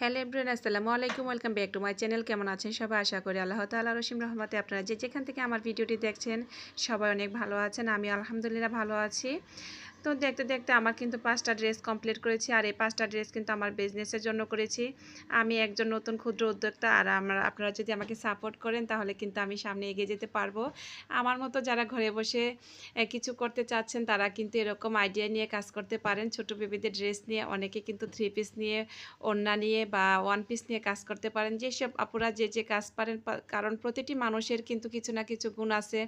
Hello everyone, আসসালামু আলাইকুম, welcome back to my channel. কেমন আছেন সবাই? আশা করি আল্লাহ তাআলা রসিম রহমতে আপনারা যে যেখান থেকে আমার ভিডিওটি দেখছেন, সবাই অনেক ভালো আছেন। আমি আলহামদুলিল্লাহ ভালো আছি। তো দেখতে দেখতে আমার কিন্তু পাঁচটা ড্রেস কমপ্লিট করেছি আর এই পাঁচটা ড্রেস কিন্তু আমার বিজনেসের জন্য করেছি। আমি একজন নতুন ক্ষুদ্র উদ্যোক্তা আর আমার, আপনারা যদি আমাকে সাপোর্ট করেন তাহলে কিন্তু আমি সামনে এগিয়ে যেতে পারব। আমার মতো যারা ঘরে বসে কিছু করতে চাচ্ছেন তারা কিন্তু এরকম আইডিয়া নিয়ে কাজ করতে পারেন। ছোট বেবিদের ড্রেস নিয়ে, অনেকে কিন্তু থ্রি পিস নিয়ে, ওড়না নিয়ে বা ওয়ান পিস নিয়ে কাজ করতে পারেন। যেসব আপুরা যে যে কাজ পারেন কারণ প্রতিটি মানুষের কিন্তু কিছু না কিছু গুণ আছে।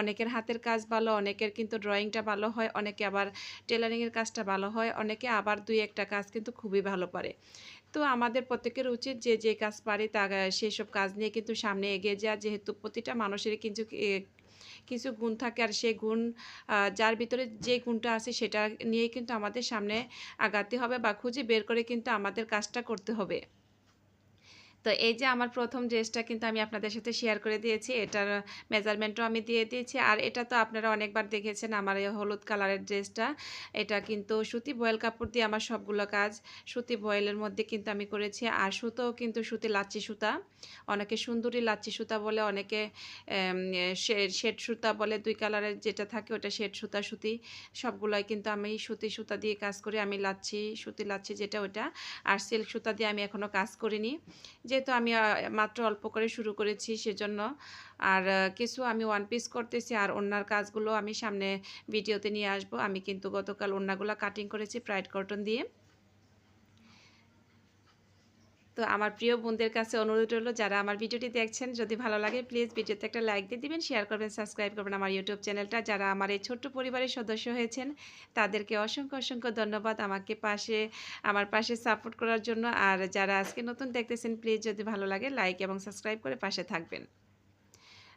অনেকের হাতের কাজ ভালো, অনেকের কিন্তু ড্রয়িংটা ভালো হয়, অনেকে আবার টেলারিংয়ের কাজটা ভালো হয়, অনেকে আবার দুই একটা কাজ কিন্তু খুবই ভালো পারে। তো আমাদের প্রত্যেকের উচিত যে যে কাজ পারে তা, সেসব কাজ নিয়ে কিন্তু সামনে এগিয়ে যাওয়া। যেহেতু প্রতিটা মানুষেরই কিন্তু কিছু গুণ থাকে আর সেই গুণ যার ভিতরে যে গুণটা আছে সেটা নিয়ে কিন্তু আমাদের সামনে আগাতে হবে বা খুঁজে বের করে কিন্তু আমাদের কাজটা করতে হবে। তো এই যে আমার প্রথম ড্রেসটা কিন্তু আমি আপনাদের সাথে শেয়ার করে দিয়েছি, এটার মেজারমেন্টও আমি দিয়ে দিয়েছি। আর এটা তো আপনারা অনেকবার দেখেছেন আমার এই হলুদ কালারের ড্রেসটা। এটা কিন্তু সুতি বয়েল কাপড় দিয়ে আমার সবগুলো কাজ, সুতি বয়েলের মধ্যে কিন্তু আমি করেছি। আর সুতোও কিন্তু সুতি লাচ্ছি সুতা। অনেকে সুন্দরী লাচ্ছি সুতা বলে, অনেকে শেড সুতা বলে, দুই কালারের যেটা থাকে ওটা শেড সুতা, সুতি, সবগুলোই কিন্তু আমি সুতি সুতা দিয়ে কাজ করি। আমি লাচ্ছি, সুতি লাচ্ছি যেটা ওটা। আর সিল্ক সুতা দিয়ে আমি এখনও কাজ করিনি। যেহেতু আমি মাত্র অল্প করে শুরু করেছি সেজন্য। আর কিছু আমি ওয়ান পিস করতেছি আর অন্যার কাজগুলো আমি সামনে ভিডিওতে নিয়ে আসব। আমি কিন্তু গতকাল অন্যগুলো কাটিং করেছি প্রাইড কটন দিয়ে। তো আমার প্রিয় বোনদের কাছে অনুরোধ হলো যারা আমার ভিডিওটি দেখছেন, যদি ভালো লাগে প্লিজ ভিডিওতে একটা লাইক দিয়ে দিবেন শেয়ার করবেন সাবস্ক্রাইব করবেন আমার ইউটিউব চ্যানেলটা যারা আমার এই ছোট্ট পরিবারের সদস্য হয়েছেন, তাদেরকে অসংখ্য অসংখ্য ধন্যবাদ আমাকে পাশে, আমার পাশে সাপোর্ট করার জন্য। আর যারা আজকে নতুন দেখতেছেন প্লিজ যদি ভালো লাগে লাইক এবং সাবস্ক্রাইব করে পাশে থাকবেন।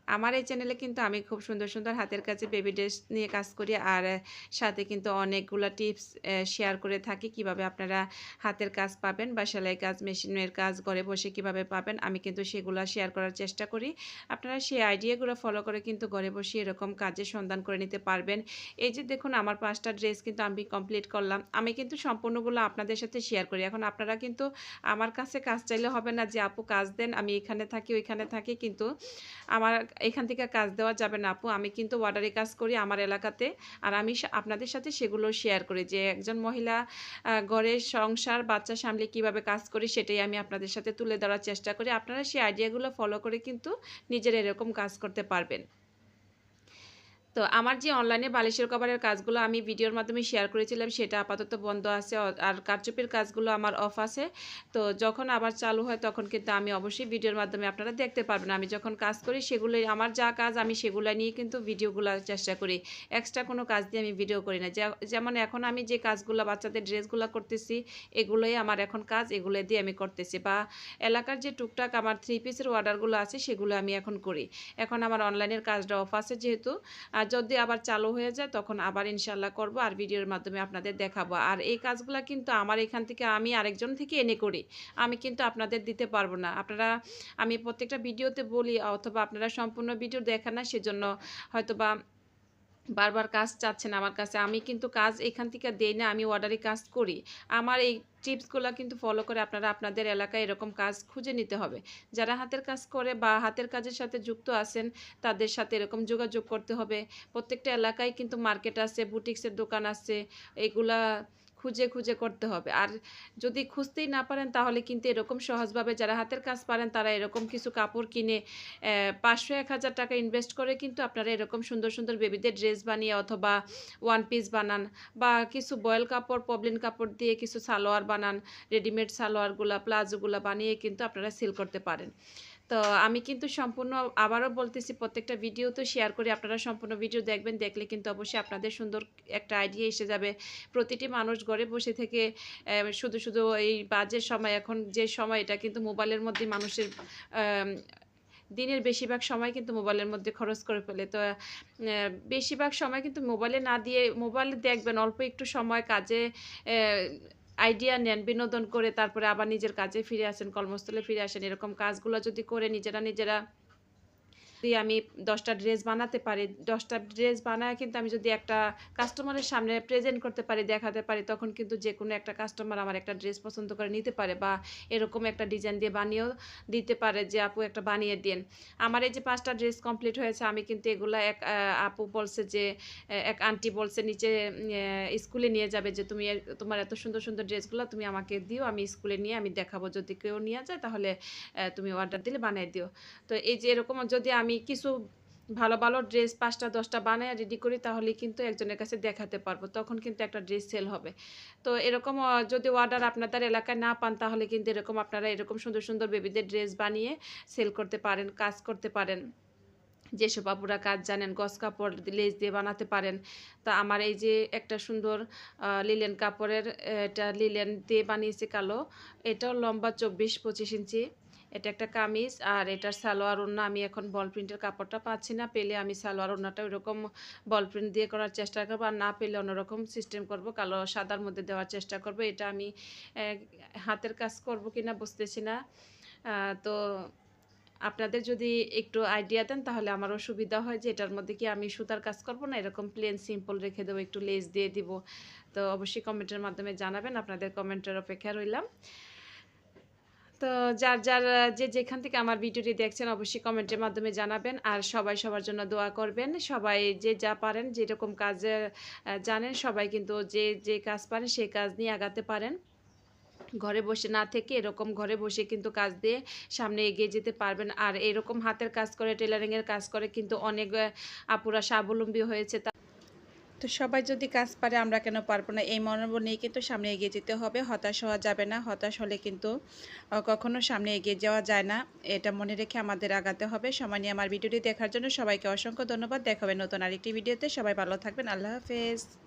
আমার এই চ্যানেলে কিন্তু আমি খুব সুন্দর সুন্দর হাতের কাছে বেবি ড্রেস নিয়ে কাজ করি আর সাথে কিন্তু অনেকগুলো টিপস শেয়ার করে থাকি কীভাবে আপনারা হাতের কাজ পাবেন বা সেলাই কাজ মেশিনের কাজ, ঘরে বসে কীভাবে পাবেন, আমি কিন্তু সেগুলো শেয়ার করার চেষ্টা করি। আপনারা সেই আইডিয়াগুলো ফলো করে কিন্তু ঘরে বসে এরকম কাজের সন্ধান করে নিতে পারবেন। এই যে দেখুন, আমার পাঁচটা ড্রেস কিন্তু আমি কমপ্লিট করলাম। আমি কিন্তু সম্পূর্ণগুলো আপনাদের সাথে শেয়ার করি। এখন আপনারা কিন্তু আমার কাছে কাজ চাইলে হবে না যে, আপু, কাজ দেন, আমি এখানে থাকি, ওইখানে থাকি। কিন্তু আমার এখান থেকে কাজ দেওয়া যাবে না, আপু। আমি কিন্তু ওয়ার্ডারি কাজ করি আমার এলাকাতে। আর আমি আপনাদের সাথে সেগুলো শেয়ার করি যে একজন মহিলা ঘরের সংসার, বাচ্চা সামলে কীভাবে কাজ করি সেটাই আমি আপনাদের সাথে তুলে ধরার চেষ্টা করি। আপনারা সেই আইডিয়াগুলো ফলো করে কিন্তু নিজের এরকম কাজ করতে পারবেন। তো আমার যে অনলাইনে বালিশের কভারের কাজগুলো আমি ভিডিওর মাধ্যমে শেয়ার করেছিলাম, সেটা আপাতত বন্ধ আছে। আর কারচুপির কাজগুলো আমার অফ আছে। তো যখন আবার চালু হয়, তখন কিন্তু আমি অবশ্যই ভিডিওর মাধ্যমে আপনারা দেখতে পারবেন। আমি যখন কাজ করি সেগুলোই আমার যা কাজ, আমি সেগুলো নিয়ে কিন্তু ভিডিওগুলো চেষ্টা করি। এক্সট্রা কোনো কাজ দিয়ে আমি ভিডিও করি না। যেমন এখন আমি যে কাজগুলো, বাচ্চাদের ড্রেসগুলো করতেছি, এগুলোই আমার এখন কাজ, এগুলো দিয়ে আমি করতেছি। বা এলাকার যে টুকটাক আমার থ্রি পিসের অর্ডারগুলো আছে, সেগুলো আমি এখন করি। এখন আমার অনলাইনের কাজটা অফ আছে যেহেতু। আর যদি আবার চালু হয়ে যায়, তখন আবার ইনশাল্লাহ করব আর ভিডিওর মাধ্যমে আপনাদের দেখাবো। আর এই কাজগুলো কিন্তু আমার এখান থেকে আমি আরেকজন থেকে এনে করি। আমি কিন্তু আপনাদের দিতে পারব না। আপনারা, আমি প্রত্যেকটা ভিডিওতে বলি, অথবা আপনারা সম্পূর্ণ ভিডিও দেখেন না, সেজন্য হয়তো বা বারবার কাজ চাচ্ছেন আমার কাছে, আমি কিন্তু কাজ এখান থেকে দেই না, আমি অর্ডারে কাজ করি। আমার এই টিপসগুলো কিন্তু ফলো করে আপনারা আপনাদের এলাকায় এরকম কাজ খুঁজে নিতে হবে। যারা হাতের কাজ করে বা হাতের কাজের সাথে যুক্ত আছেন, তাদের সাথে এরকম যোগাযোগ করতে হবে। প্রত্যেকটা এলাকায় কিন্তু মার্কেট আছে বুটিক্সের দোকান আছে, এগুলা খুঁজে খুঁজে করতে হবে। আর যদি খুঁজতেই না পারেন, তাহলে কিন্তু এরকম সহজভাবে যারা হাতের কাজ পারেন, তারা এরকম কিছু কাপড় কিনে পাঁচশো, এক হাজার টাকা ইনভেস্ট করে কিন্তু আপনারা এরকম সুন্দর সুন্দর বেবিদের ড্রেস বানিয়ে অথবা ওয়ান পিস বানান বা কিছু বয়েল কাপড় পবলিন কাপড় দিয়ে কিছু সালোয়ার বানান রেডিমেড সালোয়ারগুলা, প্লাজোগুলা বানিয়ে কিন্তু আপনারা সেল করতে পারেন। তো আমি কিন্তু সম্পূর্ণ আবারও বলতেছি, প্রত্যেকটা ভিডিও তো শেয়ার করি। আপনারা সম্পূর্ণ ভিডিও দেখবেন, দেখলে কিন্তু অবশ্যই আপনাদের সুন্দর একটা আইডিয়া এসে যাবে। প্রতিটি মানুষ ঘরে বসে থেকে শুধু শুধু এই বাজের সময়, এখন যে সময় এটা কিন্তু মোবাইলের মধ্যে মানুষের দিনের বেশিরভাগ সময় কিন্তু মোবাইলের মধ্যে খরচ করে ফেলে। তো বেশিরভাগ সময় কিন্তু মোবাইলে না দিয়ে, মোবাইলে দেখবেন, অল্প একটু সময় কাজে আইডিয়া নেন, বিনোদন করে তারপরে আবার নিজের কাজে ফিরে আসেন, কর্মস্থলে ফিরে আসেন, এরকম কাজগুলো যদি করে নিজেরা নিজেরা যদি আমি দশটা ড্রেস বানাতে পারি, দশটা ড্রেস বানায় কিন্তু আমি যদি একটা কাস্টমারের সামনে প্রেজেন্ট করতে পারি, দেখাতে পারি, তখন কিন্তু যে কোনো একটা কাস্টমার আমার একটা ড্রেস পছন্দ করে নিতে পারে বা এরকম একটা ডিজাইন দিয়ে বানিয়েও দিতে পারে যে, আপু, একটা বানিয়ে দিন। আমার এই যে পাঁচটা ড্রেস কমপ্লিট হয়েছে, আমি কিন্তু এগুলা এক আপু বলছে যে এক আন্টি বলছে নিচে স্কুলে নিয়ে যাবে যে, তুমি তোমার এত সুন্দর সুন্দর ড্রেসগুলো তুমি আমাকে দিও, আমি স্কুলে নিয়ে, আমি দেখাবো যদি কেউ নিয়ে যায়, তাহলে তুমি অর্ডার দিলে বানিয়ে দিও। তো এই যে এরকম যদি আমি কিছু ভালো ভালো ড্রেস পাঁচটা, দশটা বানায় রেডি করি তাহলে কিন্তু একজনের কাছে দেখাতে পারব। তখন কিন্তু একটা ড্রেস সেল হবে। তো এরকম যদি অর্ডার আপনাদের এলাকায় না পান, তাহলে কিন্তু এরকম আপনারা এরকম সুন্দর সুন্দর বেবিদের ড্রেস বানিয়ে সেল করতে পারেন, কাজ করতে পারেন। যেসব আপুরা কাজ জানেন গস কাপড় লেস দিয়ে বানাতে পারেন। তা আমার এই যে একটা সুন্দর লিলেন কাপড়ের এটা লিলেন দিয়ে বানিয়েছি কালো, এটাও লম্বা চব্বিশ পঁচিশ ইঞ্চি। এটা একটা কামিজ আর এটার সালোয়ার ওড়না আমি এখন বল প্রিন্টের কাপড়টা পাচ্ছি না। পেলে আমি সালোয়ার ওড়নাটা ওইরকম বল প্রিন্ট দিয়ে করার চেষ্টা করব আর না পেলে অন্যরকম সিস্টেম করব। কালো সাদার মধ্যে দেওয়ার চেষ্টা করব। এটা আমি হাতের কাজ করব কিনা বুঝতেছি না। তো আপনাদের যদি একটু আইডিয়া দেন তাহলে আমারও সুবিধা হয় যে এটার মধ্যে কি আমি সুতার কাজ করব না? এরকম প্লেন সিম্পল রেখে দেবো, একটু লেস দিয়ে দিব। তো অবশ্যই কমেন্টের মাধ্যমে জানাবেন। আপনাদের কমেন্টের অপেক্ষা রইলাম। তো যার যার, যে যেখান থেকে আমার ভিডিওটি দেখছেন, অবশ্যই কমেন্টের মাধ্যমে জানাবেন। আর সবাই সবার জন্য দোয়া করবেন। সবাই যে যা পারেন, যেরকম কাজে জানেন, সবাই কিন্তু যে যে কাজ পারেন, সেই কাজ নিয়ে আগাতে পারেন। ঘরে বসে না থেকে এরকম ঘরে বসে কিন্তু কাজ দিয়ে সামনে এগিয়ে যেতে পারবেন। আর এরকম হাতের কাজ করে, টেলারিংয়ের কাজ করে কিন্তু অনেক আপুরা স্বাবলম্বী হয়েছে। তা- সবাই যদি কাজ পারে, আমরা কেন পারব না? এই মনোবল নিয়ে কিন্তু সামনে এগিয়ে যেতে হবে। হতাশ হওয়া যাবে না। হতাশ হলে কিন্তু কখনো সামনে এগিয়ে যাওয়া যায় না। এটা মনে রেখে আমাদের আগাতে হবে। সময় নিয়ে আমার ভিডিওটি দেখার জন্য সবাইকে অসংখ্য ধন্যবাদ। দেখাবে নতুন আরেকটি ভিডিওতে। সবাই ভালো থাকবেন। আল্লাহ হাফেজ।